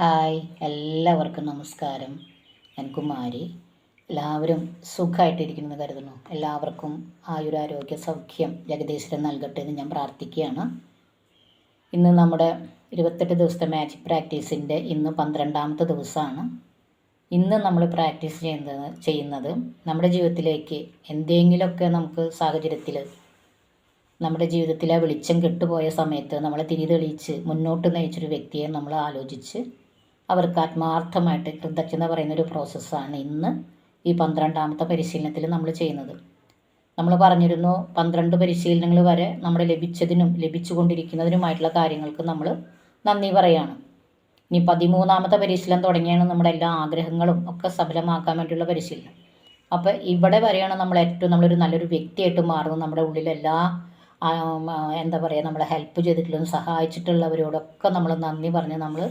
Hi എല്ലാവർക്കും നമസ്കാരം. ഞാൻ കുമാരി എല്ലാവരും സുഖമായിട്ടിരിക്കുന്നു എന്ന് കരുതുന്നു. എല്ലാവർക്കും ആയുരാരോഗ്യ സൗഖ്യം ജഗദീശ്വരൻ നൽകട്ടെ എന്ന് ഞാൻ പ്രാർത്ഥിക്കുകയാണ്. ഇന്ന് നമ്മുടെ ഇരുപത്തെട്ട് ദിവസത്തെ മാജിക് പ്രാക്ടീസിന്റെ ഇന്ന് പന്ത്രണ്ടാമത്തെ ദിവസമാണ്. ഇന്ന് നമ്മൾ പ്രാക്ടീസ് ചെയ്യുന്നത് ചെയ്യുന്നത് നമ്മുടെ ജീവിതത്തിലേക്ക് എന്തെങ്കിലുമൊക്കെ നമുക്ക് സാഹചര്യത്തിൽ നമ്മുടെ ജീവിതത്തിലെ വെളിച്ചം കെട്ടുപോയ സമയത്ത് നമ്മളെ തിരി തെളിയിച്ച് മുന്നോട്ട് നയിച്ചൊരു വ്യക്തിയെ നമ്മൾ ആലോചിച്ച് അവർക്ക് ആത്മാർത്ഥമായിട്ട് കൃതജ്ഞത പറയുന്ന ഒരു പ്രോസസ്സാണ് ഇന്ന് ഈ പന്ത്രണ്ടാമത്തെ പരിശീലനത്തിൽ നമ്മൾ ചെയ്യുന്നത്. നമ്മൾ പറഞ്ഞിരുന്നു പന്ത്രണ്ട് പരിശീലനങ്ങൾ വരെ നമ്മൾ ലഭിച്ചതിനും ലഭിച്ചുകൊണ്ടിരിക്കുന്നതിനുമായിട്ടുള്ള കാര്യങ്ങൾക്ക് നമ്മൾ നന്ദി പറയാണ്. ഇനി പതിമൂന്നാമത്തെ പരിശീലനം തുടങ്ങിയാണ് നമ്മുടെ എല്ലാ ആഗ്രഹങ്ങളും ഒക്കെ സഫലമാക്കാൻ വേണ്ടിയുള്ള പരിശീലനം. അപ്പോൾ ഇവിടെ വരെയാണ് നമ്മൾ ഏറ്റവും നമ്മളൊരു നല്ലൊരു വ്യക്തിയായിട്ട് മാറുന്നത്. നമ്മുടെ ഉള്ളിലെല്ലാ എന്താ പറയുക നമ്മളെ ഹെൽപ്പ് ചെയ്തിട്ടുള്ളതും സഹായിച്ചിട്ടുള്ളവരോടൊക്കെ നമ്മൾ നന്ദി പറഞ്ഞ് നമ്മൾ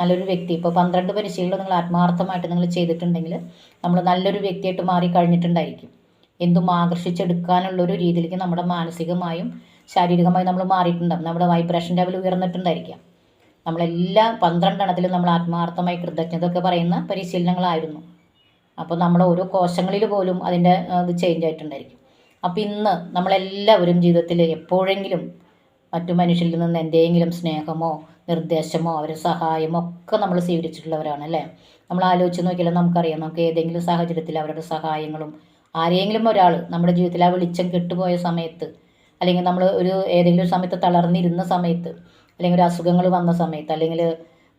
നല്ലൊരു വ്യക്തി. ഇപ്പോൾ പന്ത്രണ്ട് പരിശീലനം നിങ്ങൾ ആത്മാർത്ഥമായിട്ട് നിങ്ങൾ ചെയ്തിട്ടുണ്ടെങ്കിൽ നമ്മൾ നല്ലൊരു വ്യക്തിയായിട്ട് മാറി കഴിഞ്ഞിട്ടുണ്ടായിരിക്കും. എന്തും ആകർഷിച്ചെടുക്കാനുള്ള ഒരു രീതിയിലേക്ക് നമ്മുടെ മാനസികമായും ശാരീരികമായും നമ്മൾ മാറിയിട്ടുണ്ടാകും നമ്മുടെ വൈബ്രേഷൻ ലെവൽ ഉയർന്നിട്ടുണ്ടായിരിക്കാം. നമ്മളെല്ലാ പന്ത്രണ്ടെണ്ണത്തിലും നമ്മൾ ആത്മാർത്ഥമായി കൃതജ്ഞത ഒക്കെ പറയുന്ന പരിശീലനങ്ങളായിരുന്നു. അപ്പോൾ നമ്മുടെ ഓരോ കോശങ്ങളിൽ പോലും അതിന്റെ ഇത് ചേഞ്ച് ആയിട്ടുണ്ടായിരിക്കും. അപ്പോൾ ഇന്ന് നമ്മളെല്ലാവരും ജീവിതത്തിൽ എപ്പോഴെങ്കിലും മറ്റു മനുഷ്യരിൽ നിന്ന് എന്തെങ്കിലും സ്നേഹമോ നിർദ്ദേശമോ അവരെ സഹായമോ ഒക്കെ നമ്മൾ സ്വീകരിച്ചിട്ടുള്ളവരാണ് അല്ലേ? നമ്മൾ ആലോചിച്ച് നോക്കിയാലും നമുക്കറിയാം നമുക്ക് ഏതെങ്കിലും സാഹചര്യത്തിൽ അവരുടെ സഹായങ്ങളും ആരെങ്കിലും ഒരാൾ നമ്മുടെ ജീവിതത്തിൽ ആ വെളിച്ചം കെട്ടുപോയ സമയത്ത് അല്ലെങ്കിൽ നമ്മൾ ഒരു ഏതെങ്കിലും ഒരു സമയത്ത് തളർന്നിരുന്ന സമയത്ത് അല്ലെങ്കിൽ ഒരു അസുഖങ്ങൾ വന്ന സമയത്ത് അല്ലെങ്കിൽ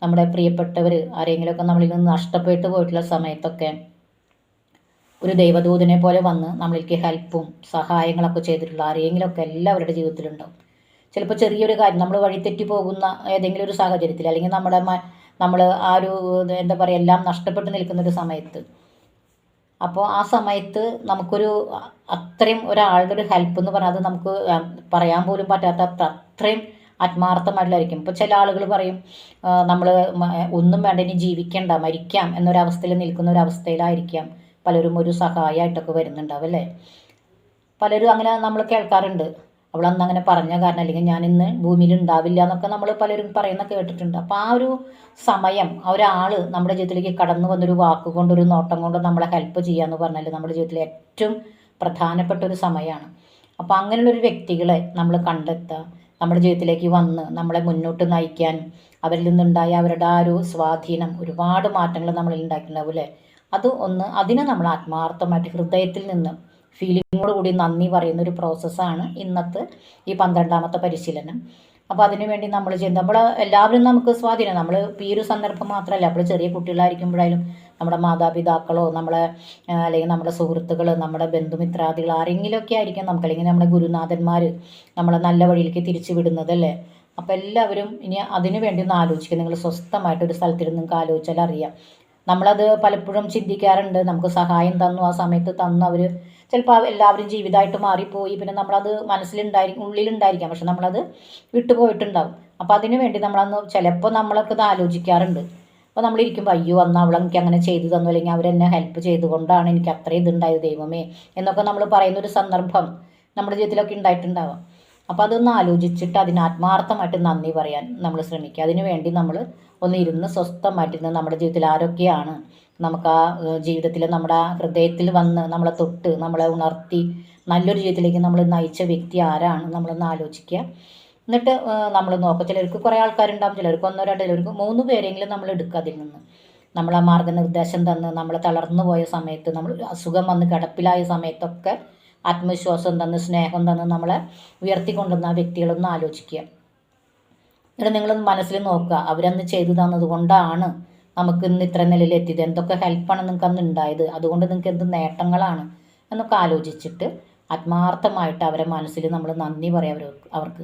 നമ്മുടെ പ്രിയപ്പെട്ടവർ ആരെങ്കിലുമൊക്കെ നമ്മളിൽ നിന്ന് നഷ്ടപ്പെട്ടു പോയിട്ടുള്ള സമയത്തൊക്കെ ഒരു ദൈവദൂതനെ പോലെ വന്ന് നമ്മളിലേക്ക് ഹെൽപ്പും സഹായങ്ങളൊക്കെ ചെയ്തിട്ടുള്ള ആരെങ്കിലുമൊക്കെ എല്ലാവരുടെ ജീവിതത്തിലുണ്ടാവും. ചിലപ്പോൾ ചെറിയൊരു കാര്യം നമ്മൾ വഴിതെറ്റി പോകുന്ന ഏതെങ്കിലും ഒരു സാഹചര്യത്തിൽ അല്ലെങ്കിൽ നമ്മുടെ നമ്മൾ ആ ഒരു എന്താ പറയുക എല്ലാം നഷ്ടപ്പെട്ട് നിൽക്കുന്ന ഒരു സമയത്ത്. അപ്പോൾ ആ സമയത്ത് നമുക്കൊരു അത്രയും ഒരാളുടെ ഒരു ഹെൽപ്പ് എന്ന് പറഞ്ഞാൽ അത് നമുക്ക് പറയാൻ പോലും പറ്റാത്ത അത്ര അത്രയും ആത്മാർത്ഥമായിട്ടുള്ളതായിരിക്കും ഇപ്പോൾ ചില ആളുകൾ പറയും നമ്മൾ ഒന്നും വേണ്ട ഇനി ജീവിക്കേണ്ട മരിക്കാം എന്നൊരവസ്ഥയിൽ നിൽക്കുന്ന ഒരു അവസ്ഥയിലായിരിക്കാം പലരും ഒരു സഹായമായിട്ടൊക്കെ വരുന്നുണ്ടാവും അല്ലേ? പലരും അങ്ങനെ നമ്മൾ കേൾക്കാറുണ്ട്. അവൾ അന്ന് അങ്ങനെ പറഞ്ഞ കാരണം അല്ലെങ്കിൽ ഞാൻ ഇന്ന് ഭൂമിയിൽ ഉണ്ടാവില്ല എന്നൊക്കെ നമ്മൾ പലരും പറയുന്ന കേട്ടിട്ടുണ്ട്. അപ്പോൾ ആ ഒരു സമയം ആ ഒരാൾ നമ്മുടെ ജീവിതത്തിലേക്ക് കടന്നു വന്നൊരു വാക്ക് കൊണ്ട് ഒരു നോട്ടം കൊണ്ട് നമ്മളെ ഹെൽപ്പ് ചെയ്യുക എന്ന് പറഞ്ഞാൽ നമ്മുടെ ജീവിതത്തിലെ ഏറ്റവും പ്രധാനപ്പെട്ട ഒരു സമയമാണ് അപ്പോൾ അങ്ങനെയുള്ളൊരു വ്യക്തികളെ നമ്മൾ കണ്ടെത്തുക നമ്മുടെ ജീവിതത്തിലേക്ക് വന്ന് നമ്മളെ മുന്നോട്ട് നയിക്കാൻ അവരിൽ നിന്നുണ്ടായ അവരുടെ ആ ഒരു സ്വാധീനം ഒരുപാട് മാറ്റങ്ങൾ നമ്മളിൽ ഉണ്ടാക്കിയിട്ടുണ്ടാവും അല്ലേ? അത് ഒന്ന് അതിനെ നമ്മൾ ആത്മാർത്ഥമായിട്ട് ഹൃദയത്തിൽ നിന്ന് ഫീലിങ്ങോട് കൂടി നന്ദി പറയുന്ന ഒരു പ്രോസസ്സാണ് ഇന്നത്തെ ഈ പന്ത്രണ്ടാമത്തെ പരിശീലനം. അപ്പോൾ അതിനുവേണ്ടി നമ്മൾ ചെയ്യുന്നത് നമ്മൾ എല്ലാവരും നമുക്ക് സ്വാധീനം. നമ്മൾ ഈ ഒരു സന്ദർഭം മാത്രമല്ല നമ്മൾ ചെറിയ കുട്ടികളായിരിക്കുമ്പോഴായാലും നമ്മുടെ മാതാപിതാക്കളോ നമ്മളെ അല്ലെങ്കിൽ നമ്മുടെ സുഹൃത്തുക്കൾ നമ്മുടെ ബന്ധുമിത്രാദികൾ ആരെങ്കിലുമൊക്കെ ആയിരിക്കും നമുക്ക്. അല്ലെങ്കിൽ നമ്മുടെ ഗുരുനാഥന്മാർ നമ്മളെ നല്ല വഴിയിലേക്ക് തിരിച്ചു വിടുന്നത് അല്ലേ അപ്പോൾ എല്ലാവരും ഇനി അതിനു വേണ്ടി ഒന്ന് ആലോചിക്കുക. നിങ്ങൾ സ്വസ്ഥമായിട്ട് ഒരു സ്ഥലത്തിരുന്ന് നിങ്ങൾക്ക് ആലോചിച്ചാൽ അറിയാം നമ്മളത് പലപ്പോഴും ചിന്തിക്കാറുണ്ട്. നമുക്ക് സഹായം തന്നു ആ സമയത്ത് തന്നു. അവർ ചിലപ്പോൾ എല്ലാവരും ജീവിതമായിട്ട് മാറിപ്പോയി. പിന്നെ നമ്മളത് മനസ്സിലുണ്ടായിരിക്കും ഉള്ളിലുണ്ടായിരിക്കാം. പക്ഷെ നമ്മളത് വിട്ടുപോയിട്ടുണ്ടാവും. അപ്പോൾ അതിനു വേണ്ടി നമ്മളന്ന് ചിലപ്പോൾ നമ്മളൊക്കെ ഇത് ആലോചിക്കാറുണ്ട്. അപ്പോൾ നമ്മളിരിക്കുമ്പോൾ അയ്യോ അന്ന് അവൾ എനിക്ക് അങ്ങനെ ചെയ്തു തന്നു. അല്ലെങ്കിൽ അവരെന്നെ ഹെൽപ്പ് ചെയ്തുകൊണ്ടാണ് എനിക്ക് അത്രയും ഇതുണ്ടായത് ദൈവമേ. എന്നൊക്കെ നമ്മൾ പറയുന്ന ഒരു സന്ദർഭം നമ്മുടെ ജീവിതത്തിലൊക്കെ ഉണ്ടായിട്ടുണ്ടാവാം. അപ്പോൾ അതൊന്ന് ആലോചിച്ചിട്ട് അതിന് ആത്മാർത്ഥമായിട്ട് നന്ദി പറയാൻ നമ്മൾ ശ്രമിക്കുക. അതിനു വേണ്ടി നമ്മൾ ഒന്ന് ഇരുന്ന് സ്വസ്ഥമായിട്ടിരുന്ന് നമ്മുടെ ജീവിതത്തിൽ ആരൊക്കെയാണ് നമുക്ക് ആ ജീവിതത്തിൽ നമ്മുടെ ആ ഹൃദയത്തിൽ വന്ന് നമ്മളെ തൊട്ട് നമ്മളെ ഉണർത്തി നല്ലൊരു ജീവിതത്തിലേക്ക് നമ്മൾ നയിച്ച വ്യക്തി ആരാണ് നമ്മളൊന്ന് ആലോചിക്കുക. എന്നിട്ട് നമ്മൾ നോക്കുക. ചിലർക്ക് കുറേ ആൾക്കാരുണ്ടാവും ചിലർക്ക് ഒന്നോ രണ്ടോ ചിലർക്ക് മൂന്ന് പേരെങ്കിലും നമ്മൾ എടുക്കുക അതിൽ നിന്ന്. നമ്മളെ മാർഗനിർദ്ദേശം തന്ന് നമ്മൾ തളർന്നു പോയ സമയത്ത് നമ്മൾ അസുഖം വന്ന് കിടപ്പിലായ സമയത്തൊക്കെ ആത്മവിശ്വാസം തന്ന് സ്നേഹം തന്ന് നമ്മളെ ഉയർത്തിക്കൊണ്ടുവന്ന ആ വ്യക്തികളൊന്ന് ആലോചിക്കുക. എന്നിട്ട് നിങ്ങളൊന്ന് മനസ്സിൽ നോക്കുക. അവരന്ന് ചെയ്തു തന്നത് കൊണ്ടാണ് നമുക്ക് ഇന്ന് ഇത്ര നിലയിൽ എത്തിയത് എന്തൊക്കെ ഹെൽപ്പാണ് നിങ്ങൾക്ക് അന്ന് ഉണ്ടായത്? അതുകൊണ്ട് നിങ്ങൾക്ക് എന്ത് നേട്ടങ്ങളാണ്? എന്നൊക്കെ ആലോചിച്ചിട്ട് ആത്മാർത്ഥമായിട്ട് അവരെ മനസ്സിൽ നമ്മൾ നന്ദി പറയാം അവർക്ക് അവർക്ക്.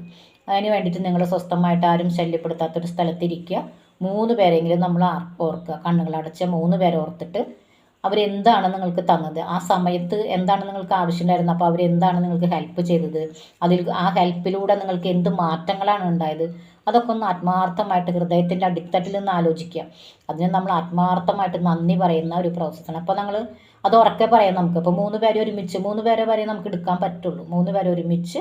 അതിന് വേണ്ടിയിട്ട് നിങ്ങൾ സ്വസ്ഥമായിട്ട് ആരും ശല്യപ്പെടുത്താത്തൊരു സ്ഥലത്തിരിക്കുക മൂന്ന് പേരെങ്കിലും നമ്മൾ ഓർക്കുക. കണ്ണുകളടച്ച മൂന്ന് പേരെ ഓർത്തിട്ട് അവരെന്താണ് നിങ്ങൾക്ക് തന്നത്? ആ സമയത്ത് എന്താണ് നിങ്ങൾക്ക് ആവശ്യമുണ്ടായിരുന്നത്? അപ്പോൾ അവരെന്താണ് നിങ്ങൾക്ക് ഹെൽപ്പ് ചെയ്തത്? അതിൽ ആ ഹെൽപ്പിലൂടെ നിങ്ങൾക്ക് എന്ത് മാറ്റങ്ങളാണ് ഉണ്ടായത്? അതൊക്കെ ഒന്ന് ആത്മാർത്ഥമായിട്ട് ഹൃദയത്തിന്റെ അടിത്തട്ടിൽ നിന്ന് ആലോചിക്കുക. അതിന് നമ്മൾ ആത്മാർത്ഥമായിട്ട് നന്ദി പറയുന്ന ഒരു പ്രോസസ്സാണ് അപ്പോൾ നമ്മൾ അത് ഉറക്കെ പറയാം നമുക്ക്. അപ്പോൾ മൂന്ന് പേരെ ഒരുമിച്ച് മൂന്ന് പേരെ വരെ നമുക്ക് എടുക്കാൻ പറ്റുള്ളൂ. മൂന്ന് പേരെ ഒരുമിച്ച്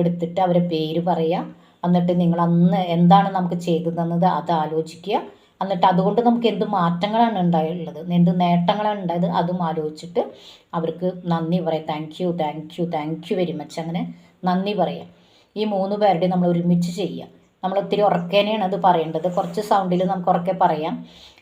എടുത്തിട്ട് അവരെ പേര് പറയുക എന്നിട്ട് നിങ്ങൾ അന്ന് എന്താണ് നമുക്ക് ചെയ്തു തന്നത് അത് ആലോചിക്കുക. എന്നിട്ട് അതുകൊണ്ട് നമുക്ക് എന്ത് മാറ്റങ്ങളാണ് ഉണ്ടായുള്ളത്? എന്ത് നേട്ടങ്ങളാണ് ഉണ്ടായത്? അതും ആലോചിച്ചിട്ട് അവർക്ക് നന്ദി പറയാം. Thank you thank you thank you very much അങ്ങനെ നന്ദി പറയാം. ഈ മൂന്ന് പേരുടെ നമ്മൾ ഒരുമിച്ച് ചെയ്യുക. നമ്മൾ ഒത്തിരി ഉറക്കേനെയാണ് അത് പറയേണ്ടത്. കുറച്ച് സൗണ്ടിൽ നമുക്ക് ഉറക്കെ പറയാം.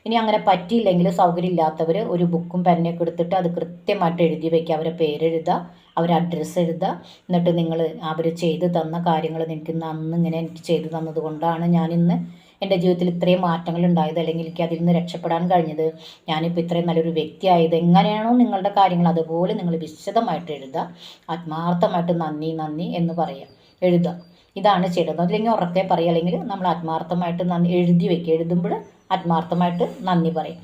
ഇനി അങ്ങനെ പറ്റിയില്ലെങ്കിൽ സൗകര്യമില്ലാത്തവർ ഒരു ബുക്കും പെന്നൊക്കെ എടുത്തിട്ട് അത് കൃത്യമായിട്ട് എഴുതി വയ്ക്കുക അവരെ പേരെഴുതുക അവരെ അഡ്രസ്സ് എഴുതുക. എന്നിട്ട് നിങ്ങൾ അവർ ചെയ്തു തന്ന കാര്യങ്ങൾ എനിക്ക് അന്ന് ഇങ്ങനെ എനിക്ക് ചെയ്തു തന്നത് കൊണ്ടാണ് ഞാനിന്ന് എന്റെ ജീവിതത്തിൽ ഇത്രയും മാറ്റങ്ങൾ ഉണ്ടായത് അല്ലെങ്കിൽ എനിക്ക് അതിൽ നിന്ന് രക്ഷപ്പെടാൻ കഴിഞ്ഞത് ഞാനിപ്പോൾ ഇത്രയും നല്ലൊരു വ്യക്തിയായത് എങ്ങനെയാണോ നിങ്ങളുടെ കാര്യങ്ങൾ അതുപോലെ നിങ്ങൾ വിശദമായിട്ട് എഴുതുക. ആത്മാർത്ഥമായിട്ട് നന്ദി നന്ദി എന്ന് പറയുക. എഴുതുക. ഇതാണ് ചെയ്യേണ്ടത്. അല്ലെങ്കിൽ ഉറക്കെ പറയുക. അല്ലെങ്കിൽ നമ്മൾ ആത്മാർത്ഥമായിട്ട് നന്ദി എഴുതി വെക്കുക എഴുതുമ്പോൾ ആത്മാർത്ഥമായിട്ട് നന്ദി പറയും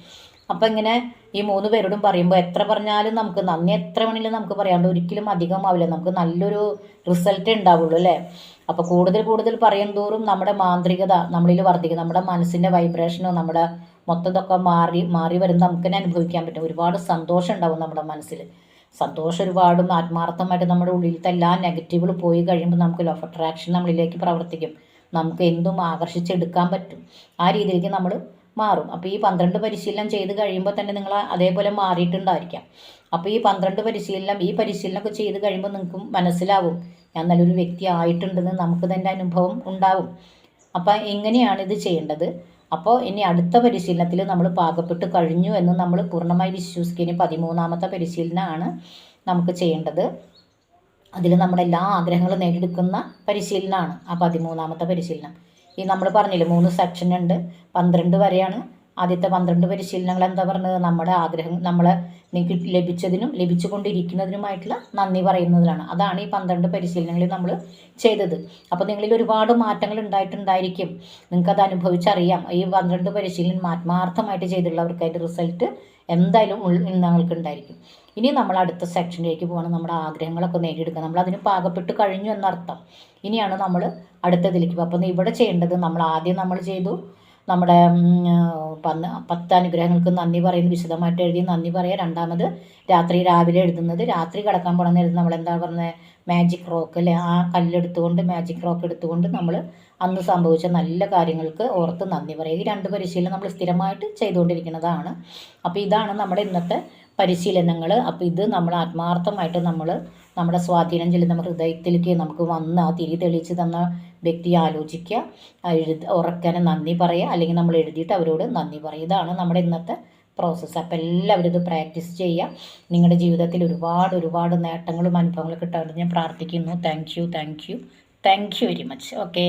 അപ്പം ഇങ്ങനെ ഈ മൂന്ന് പേരോടും പറയുമ്പോൾ എത്ര പറഞ്ഞാലും നമുക്ക് നന്ദി എത്ര വേണമെങ്കിലും നമുക്ക് പറയാണ്ട് ഒരിക്കലും അധികമാവില്ല. നമുക്ക് നല്ലൊരു റിസൾട്ട് ഉണ്ടാവുള്ളൂ അല്ലേ? അപ്പോൾ കൂടുതൽ കൂടുതൽ പറയും തോറും നമ്മുടെ മാന്ത്രികത നമ്മളിൽ വർദ്ധിക്കും. നമ്മുടെ മനസ്സിന്റെ വൈബ്രേഷനോ നമ്മുടെ മൊത്തതൊക്കെ മാറി മാറി വരുന്ന നമുക്ക് തന്നെ അനുഭവിക്കാൻ പറ്റും. ഒരുപാട് സന്തോഷം ഉണ്ടാവും നമ്മുടെ മനസ്സിൽ. സന്തോഷം ഒരുപാടും ആത്മാർത്ഥമായിട്ട് നമ്മുടെ ഉള്ളിലത്തെ എല്ലാ നെഗറ്റീവുകൾ പോയി കഴിയുമ്പോൾ നമുക്ക് ലോ ഓഫ് അട്രാക്ഷൻ നമ്മളിലേക്ക് പ്രവർത്തിക്കും. നമുക്ക് എന്തും ആകർഷിച്ചെടുക്കാൻ പറ്റും. ആ രീതിയിലേക്ക് നമ്മൾ മാറും. അപ്പോൾ ഈ പന്ത്രണ്ട് പരിശീലനം ചെയ്ത് കഴിയുമ്പോൾ തന്നെ നിങ്ങൾ അതേപോലെ മാറിയിട്ടുണ്ടായിരിക്കാം. അപ്പോൾ ഈ പന്ത്രണ്ട് പരിശീലനം ഈ പരിശീലനമൊക്കെ ചെയ്ത് കഴിയുമ്പോൾ നിങ്ങൾക്ക് മനസ്സിലാവും ഞാൻ നല്ലൊരു വ്യക്തി ആയിട്ടുണ്ടെന്ന് നമുക്ക് തന്നെ അനുഭവം ഉണ്ടാവും. അപ്പോൾ എങ്ങനെയാണ് ഇത് ചെയ്യേണ്ടത്? അപ്പോൾ ഇനി അടുത്ത പരിശീലനത്തിൽ നമ്മൾ പാകപ്പെട്ട് കഴിഞ്ഞു എന്ന് നമ്മൾ പൂർണമായി വിശ്വസിക്കുന്ന പതിമൂന്നാമത്തെ പരിശീലനമാണ് നമുക്ക് ചെയ്യേണ്ടത്. അതിൽ നമ്മുടെ എല്ലാ ആഗ്രഹങ്ങളും നേടിയെടുക്കുന്ന പരിശീലനമാണ് ആ പതിമൂന്നാമത്തെ പരിശീലനം. ഈ നമ്മൾ പറഞ്ഞില്ലേ മൂന്ന് സെക്ഷൻ ഉണ്ട്. പന്ത്രണ്ട് വരെയാണ് ആദ്യത്തെ പന്ത്രണ്ട് പരിശീലനങ്ങൾ എന്താ പറഞ്ഞത്? നമ്മുടെ ആഗ്രഹം നമ്മളെ നിങ്ങൾക്ക് ലഭിച്ചതിനും ലഭിച്ചുകൊണ്ടിരിക്കുന്നതിനുമായിട്ടുള്ള നന്ദി പറയുന്നതിലാണ്. അതാണ് ഈ പന്ത്രണ്ട് പരിശീലനങ്ങളിൽ നമ്മൾ ചെയ്തത്. അപ്പോൾ നിങ്ങളിൽ ഒരുപാട് മാറ്റങ്ങൾ ഉണ്ടായിട്ടുണ്ടായിരിക്കും. നിങ്ങൾക്കത് അനുഭവിച്ചറിയാം. ഈ പന്ത്രണ്ട് പരിശീലനം ആത്മാർത്ഥമായിട്ട് ചെയ്തിട്ടുള്ളവർക്ക് അതിന്റെ റിസൾട്ട് എന്തായാലും നിങ്ങൾക്ക് ഉണ്ടായിരിക്കും ഇനി നമ്മൾ അടുത്ത സെക്ഷനിലേക്ക് പോകണം നമ്മുടെ ആഗ്രഹങ്ങളൊക്കെ നേടിയെടുക്കുക. നമ്മൾ അതിന് പാകപ്പെട്ട് കഴിഞ്ഞു എന്നർത്ഥം. ഇനിയാണ് നമ്മൾ അടുത്തതിലേക്ക് അപ്പോൾ ഇവിടെ ചെയ്യേണ്ടത് നമ്മൾ ആദ്യം നമ്മൾ ചെയ്തു നമ്മുടെ പന്ന് പത്ത് അനുഗ്രഹങ്ങൾക്ക് നന്ദി പറയുന്നു. വിശദമായിട്ട് എഴുതി നന്ദി പറയുക രണ്ടാമത് രാത്രി രാവിലെ എഴുതുന്നത്. രാത്രി കിടക്കാൻ പോകണം നേരത്ത് നമ്മൾ എന്താ പറയുന്നത് മാജിക് റോക്ക് അല്ലെ? ആ കല്ലെടുത്തുകൊണ്ട് മാജിക് റോക്ക് എടുത്തുകൊണ്ട് നമ്മൾ അന്ന് സംഭവിച്ച നല്ല കാര്യങ്ങൾക്ക് ഓർത്ത് നന്ദി പറയുക. ഈ രണ്ട് പരിശീലനം നമ്മൾ സ്ഥിരമായിട്ട് ചെയ്തുകൊണ്ടിരിക്കുന്നതാണ്. അപ്പോൾ ഇതാണ് നമ്മുടെ ഇന്നത്തെ പരിശീലനങ്ങൾ. അപ്പോൾ ഇത് നമ്മൾ ആത്മാർത്ഥമായിട്ട് നമ്മൾ നമ്മുടെ സ്വാധീനം ചെല്ലുന്ന ഹൃദയത്തിലേക്ക് നമുക്ക് വന്ന് ആ തിരി തെളിയിച്ച് തന്ന വ്യക്തി ആലോചിക്കുക എഴുത ഉറക്കാനും നന്ദി പറയുക അല്ലെങ്കിൽ നമ്മൾ എഴുതിയിട്ട് അവരോട് നന്ദി പറയുക. ഇതാണ് നമ്മുടെ ഇന്നത്തെ പ്രോസസ്സ് അപ്പോൾ എല്ലാവരും ഇത് പ്രാക്ടീസ് ചെയ്യുക. നിങ്ങളുടെ ജീവിതത്തിൽ ഒരുപാട് ഒരുപാട് നേട്ടങ്ങളും അനുഭവങ്ങളും കിട്ടാറുണ്ട് ഞാൻ പ്രാർത്ഥിക്കുന്നു. Thank you thank you thank you very much okay